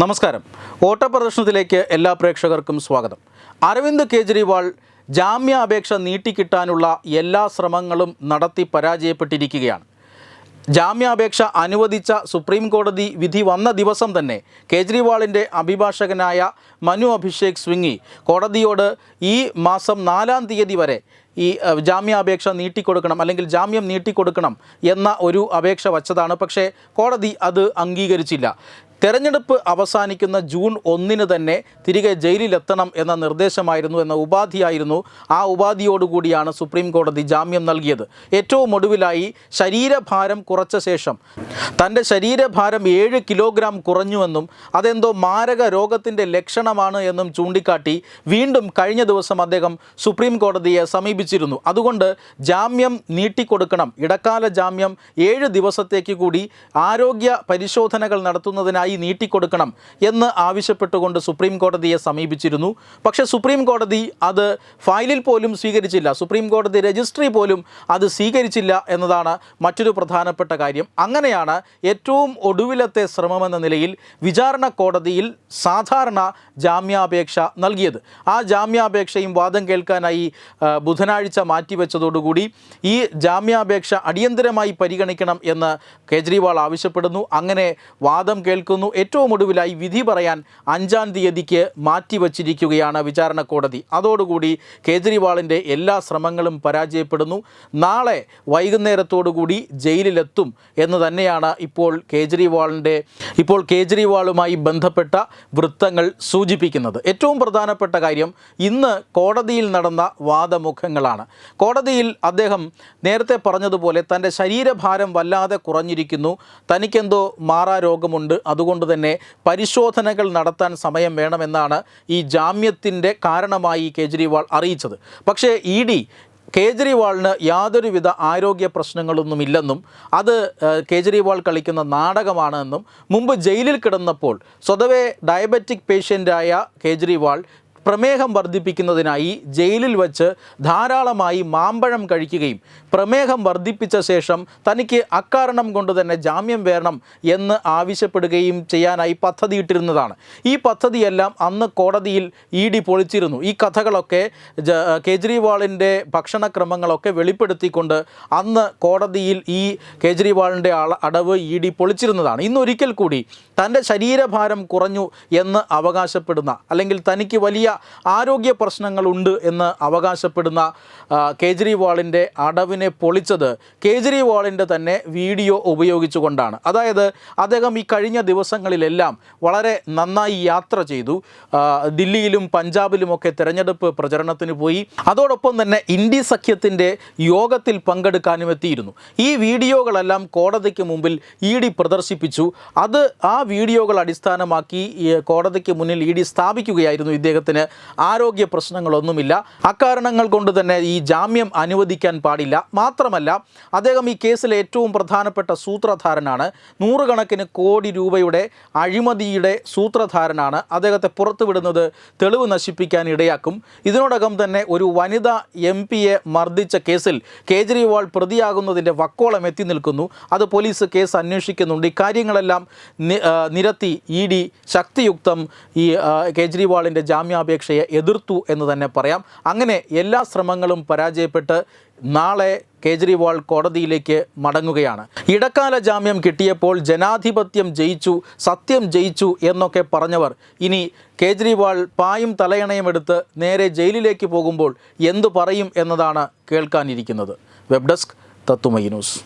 നമസ്കാരം. ഓട്ടപ്രദർശനത്തിലേക്ക് എല്ലാ പ്രേക്ഷകർക്കും സ്വാഗതം. അരവിന്ദ് കെജ്രിവാൾ ജാമ്യാപേക്ഷ നീട്ടിക്കിട്ടാനുള്ള എല്ലാ ശ്രമങ്ങളും നടത്തി പരാജയപ്പെട്ടിരിക്കുകയാണ്. ജാമ്യാപേക്ഷ അനുവദിച്ച സുപ്രീം കോടതി വിധി വന്ന ദിവസം തന്നെ കേജ്രിവാളിന്റെ അഭിഭാഷകനായ മനു അഭിഷേക് സ്വിങ്ങി കോടതിയോട് ഈ മാസം നാലാം തീയതി വരെ ഈ ജാമ്യാപേക്ഷ നീട്ടിക്കൊടുക്കണം അല്ലെങ്കിൽ ജാമ്യം നീട്ടിക്കൊടുക്കണം എന്ന ഒരു അപേക്ഷ വച്ചതാണ്. പക്ഷേ കോടതി അത് അംഗീകരിച്ചില്ല. തെരഞ്ഞെടുപ്പ് അവസാനിക്കുന്ന ജൂൺ ഒന്നിന് തന്നെ തിരികെ ജയിലിലെത്തണം എന്ന നിർദ്ദേശമായിരുന്നു എന്ന ഉപാധിയായിരുന്നു. ആ ഉപാധിയോടുകൂടിയാണ് സുപ്രീം കോടതി ജാമ്യം നൽകിയത്. ഏറ്റവും ഒടുവിലായി ശരീരഭാരം കുറച്ച ശേഷം തന്റെ ശരീരഭാരം ഏഴ് കിലോഗ്രാം കുറഞ്ഞുവെന്നും അതെന്തോ മാരക രോഗത്തിന്റെ ലക്ഷണമാണ് എന്നും ചൂണ്ടിക്കാട്ടി വീണ്ടും കഴിഞ്ഞ ദിവസം അദ്ദേഹം സുപ്രീം കോടതിയെ സമീപിച്ചിരുന്നു അതുകൊണ്ട് ജാമ്യം നീട്ടിക്കൊടുക്കണം. ഇടക്കാല ജാമ്യം ഏഴ് ദിവസത്തേക്ക് കൂടി ആരോഗ്യ പരിശോധനകൾ നടത്തുന്നതിനായി നീട്ടിക്കൊടുക്കണം എന്ന് ആവശ്യപ്പെട്ടുകൊണ്ട് സുപ്രീം കോടതിയെ സമീപിച്ചിരുന്നു. പക്ഷേ സുപ്രീം കോടതി അത് ഫയലിൽ പോലും സ്വീകരിച്ചില്ല. സുപ്രീം കോടതി രജിസ്ട്രി പോലും അത് സ്വീകരിച്ചില്ല എന്നതാണ് മറ്റൊരു പ്രധാനപ്പെട്ട കാര്യം. അങ്ങനെയാണ് ഏറ്റവും ഒടുവിലത്തെ ശ്രമമെന്ന നിലയിൽ വിചാരണ കോടതിയിൽ സാധാരണ ജാമ്യാപേക്ഷ നൽകിയത്. ആ ജാമ്യാപേക്ഷയും വാദം കേൾക്കാനായി ആ, ബുധനാഴ്ച മാറ്റിവെച്ചതോടുകൂടി ഈ ജാമ്യാപേക്ഷ അടിയന്തരമായി പരിഗണിക്കണം എന്ന് കേജ്രിവാൾ ആവശ്യപ്പെടുന്നു. അങ്ങനെ വാദം കേൾക്കുന്നു. ഏറ്റവും ഒടുവിലായി വിധി പറയാൻ അഞ്ചാം തീയതിക്ക് മാറ്റിവച്ചിരിക്കുകയാണ് വിചാരണ കോടതി. അതോടുകൂടി കേജ്രിവാളിന്റെ എല്ലാ ശ്രമങ്ങളും പരാജയപ്പെടുന്നു. നാളെ വൈകുന്നേരത്തോടുകൂടി ജയിലിലെത്തും എന്ന് തന്നെയാണ് ഇപ്പോൾ കേജ്രിവാളിന്റെ ഇപ്പോൾ കേജ്രിവാളുമായി ബന്ധപ്പെട്ട വൃത്തങ്ങൾ സൂചിപ്പിക്കുന്നത്. ഏറ്റവും പ്രധാനപ്പെട്ട കാര്യം ഇന്ന് കോടതിയിൽ നടന്ന വാദമുഖങ്ങളാണ് കോടതിയിൽ അദ്ദേഹം നേരത്തെ പറഞ്ഞതുപോലെ തന്റെ ശരീരഭാരം വല്ലാതെ കുറഞ്ഞിരിക്കുന്നു. തനിക്കെന്തോ മാറാ രോഗമുണ്ട്. അതുകൊണ്ട് തന്നെ പരിശോധനകൾ നടത്താൻ സമയം വേണമെന്നാണ് ഈ ജാമ്യത്തിന്റെ കാരണമായി കേജ്രിവാൾ അറിയിച്ചത്. പക്ഷേ ഇ ഡി കേജ്രിവാളിന് യാതൊരുവിധ ആരോഗ്യ പ്രശ്നങ്ങളൊന്നുമില്ലെന്നും അത് കേജ്രിവാൾ കളിക്കുന്ന നാടകമാണെന്നും മുമ്പ് ജയിലിൽ കിടന്നപ്പോൾ സ്വതവേ ഡയബറ്റിക് പേഷ്യന്റായ കേജ്രിവാൾ പ്രമേഹം വർദ്ധിപ്പിക്കുന്നതിനായി ജയിലിൽ വച്ച് ധാരാളമായി മാമ്പഴം കഴിക്കുകയും പ്രമേഹം വർദ്ധിപ്പിച്ച ശേഷം തനിക്ക് അക്കാരണം കൊണ്ട് തന്നെ ജാമ്യം വേണം എന്ന് ആവശ്യപ്പെടുകയും ചെയ്യാനായി പദ്ധതിയിട്ടിരുന്നതാണ്. ഈ പദ്ധതിയെല്ലാം അന്ന് കോടതിയിൽ ഇ ഡി പൊളിച്ചിരുന്നു. ഈ കഥകളൊക്കെ കേജ്രിവാളിന്റെ ഭക്ഷണക്രമങ്ങളൊക്കെ വെളിപ്പെടുത്തിക്കൊണ്ട് അന്ന് കോടതിയിൽ ഈ കേജ്രിവാളിന്റെ അടവ് ഇ ഡി പൊളിച്ചിരുന്നതാണ്. ഇന്നൊരിക്കൽ കൂടി തന്റെ ശരീരഭാരം കുറഞ്ഞു എന്ന് അവകാശപ്പെടുന്ന അല്ലെങ്കിൽ തനിക്ക് വലിയ ആരോഗ്യ പ്രശ്നങ്ങളുണ്ട് എന്ന് അവകാശപ്പെടുന്ന കേജ്രിവാളിന്റെ അടവിനെ പൊളിച്ചത് കേജ്രിവാളിന്റെ തന്നെ വീഡിയോ ഉപയോഗിച്ചുകൊണ്ടാണ്. അതായത് അദ്ദേഹം ഈ കഴിഞ്ഞ ദിവസങ്ങളിലെല്ലാം വളരെ നന്നായി യാത്ര ചെയ്തു. ദില്ലിയിലും പഞ്ചാബിലുമൊക്കെ തെരഞ്ഞെടുപ്പ് പ്രചരണത്തിന് പോയി. അതോടൊപ്പം തന്നെ ഇന്ത്യ സഖ്യത്തിന്റെ യോഗത്തിൽ പങ്കെടുക്കാനും എത്തിയിരുന്നു. ഈ വീഡിയോകളെല്ലാം കോടതിക്ക് മുമ്പിൽ ഇ ഡി പ്രദർശിപ്പിച്ചു. അത് ആ വീഡിയോകൾ അടിസ്ഥാനമാക്കി കോടതിക്ക് മുന്നിൽ ഇ ഡി സ്ഥാപിക്കുകയായിരുന്നു ഇദ്ദേഹത്തിന്. ആരോഗ്യ പ്രശ്നങ്ങളൊന്നുമില്ല. അക്കാരണങ്ങൾ കൊണ്ട് തന്നെ ഈ ജാമ്യം അനുവദിക്കാൻ പാടില്ല. മാത്രമല്ല അദ്ദേഹം ഈ കേസിലെ ഏറ്റവും പ്രധാനപ്പെട്ട സൂത്രധാരനാണ്. നൂറുകണക്കിന് കോടി രൂപയുടെ അഴിമതിയുടെ സൂത്രധാരനാണ്. അദ്ദേഹത്തെ പുറത്തുവിടുന്നത് തെളിവ് നശിപ്പിക്കാൻ ഇടയാക്കും. ഇതിനോടകം തന്നെ ഒരു വനിതാ എം പിയെ മർദ്ദിച്ച കേസിൽ കേജ്രിവാൾ പ്രതിയാകുന്നതിന്റെ വക്കോളം എത്തി നിൽക്കുന്നു. അത് പോലീസ് കേസ് അന്വേഷിക്കുന്നുണ്ട്. ഇക്കാര്യങ്ങളെല്ലാം നിരത്തി ഇ ഡി ശക്തിയുക്തം ഈ കേജ്രിവാളിന്റെ കേജ്രിവാളിന്റെ ജാമ്യാപേക്ഷയെ എതിർത്തു എന്ന് തന്നെ പറയാം. അങ്ങനെ എല്ലാ ശ്രമങ്ങളും പരാജയപ്പെട്ട് നാളെ കേജ്രിവാൾ കോടതിയിലേക്ക് മടങ്ങുകയാണ്. ഇടക്കാല ജാമ്യം കിട്ടിയപ്പോൾ ജനാധിപത്യം ജയിച്ചു സത്യം ജയിച്ചു എന്നൊക്കെ പറഞ്ഞവർ ഇനി കേജ്രിവാൾ പായും തലയണയും എടുത്ത് നേരെ ജയിലിലേക്ക് പോകുമ്പോൾ എന്തു പറയും എന്നതാണ് കേൾക്കാനിരിക്കുന്നത്. വെബ് ഡെസ്ക് തത്തുമൈ ന്യൂസ്.